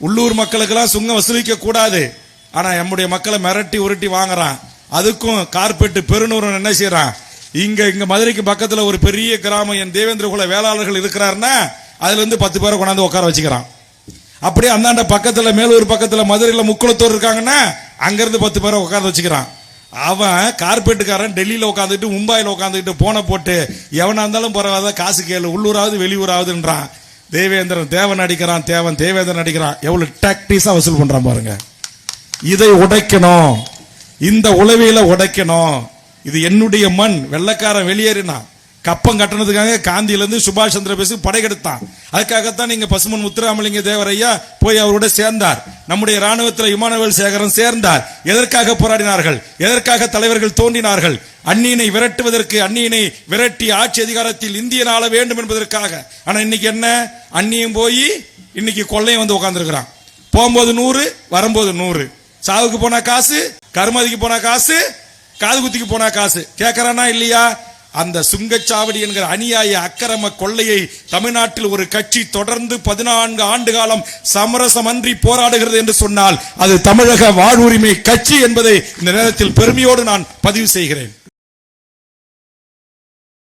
உள்ளூர் மக்களுக்கெல்லாம் சுங்கம் வசூலிக்க கூடாது. ஆனா நம்முடைய மக்களை மிரட்டி உருட்டி வாங்குறான். அதுக்கும் கார்பெட் பெருநூறு என்ன செய்யறான் இங்க இங்க மதுரைக்கு பக்கத்துல ஒரு பெரிய கிராமம் என் தேவேந்திர குல வேளாளர்கள் இருக்கிறாருன்னா அதுல இருந்து பத்து பேரை கொண்டாந்து உட்கார வச்சுக்கிறான். அப்படியே அந்தாண்ட பக்கத்துல மேலூர் பக்கத்துல மதுரையில முக்குளத்தூர் இருக்காங்கன்னா அங்கேருந்து பத்து பேரை உட்கார வச்சுக்கிறான். அவன் கார்பெட்டுக்காரன் டெல்லியில் உட்காந்துட்டு மும்பையில் உட்காந்துக்கிட்டு போனை போட்டு எவனா இருந்தாலும் பரவாயில்ல காசு கேளு உள்ளூராவது வெளியூராவதுன்றான். தேவேந்திரன் தேவன் அடிக்கிறான் தேவன் தேவேந்திரன் அடிக்கிறான் எவ்வளவு டாக்டிஸா வசூல் பண்றான் பாருங்க. இதை உடைக்கணும். இந்த உளவியல உடைக்கணும். இது என்னுடைய மண். வெள்ளக்காரன் வெளியேறினான். கப்பம் கட்டணத்துக்காக காந்தியிலேருந்து சுபாஷ் சந்திர பேசு படையெடுத்தான் அதுக்காகத்தான் நீங்கள் பசுமன் முத்துராமலிங்க தேவரையா போய் அவரோட சேர்ந்தார். நம்முடைய ராணுவத்தில் இமானுவேல் சேகரன் சேர்ந்தார். எதற்காக போராடினார்கள்? எதற்காக தலைவர்கள் தோன்றினார்கள்? அந்நியனை விரட்டுவதற்கு அந்நியனை விரட்டி ஆட்சி அதிகாரத்தில் இந்தியன் ஆள வேண்டும் என்பதற்காக. ஆனால் இன்னைக்கு என்ன? அந்நியும் போய் இன்னைக்கு கொள்ளையும் வந்து உட்காந்துருக்கிறான் போகும்போது நூறு வரும்போது நூறு. சாவுக்கு போனா காசு கருமதிக்கு போனா காசு காது குத்திக்கு போனா காசு. கேட்கறானா இல்லையா? அந்த சுங்கச்சாவடி என்கிற அநியாய அக்கிரம கொள்ளையை தமிழ்நாட்டில் ஒரு கட்சி தொடர்ந்து பதினான்கு ஆண்டு காலம் சமரசமன்றி போராடுகிறது என்று சொன்னால் அது தமிழக வாழ்வுரிமை கட்சி என்பதை இந்த நேரத்தில் பெருமையோடு நான் பதிவு செய்கிறேன்.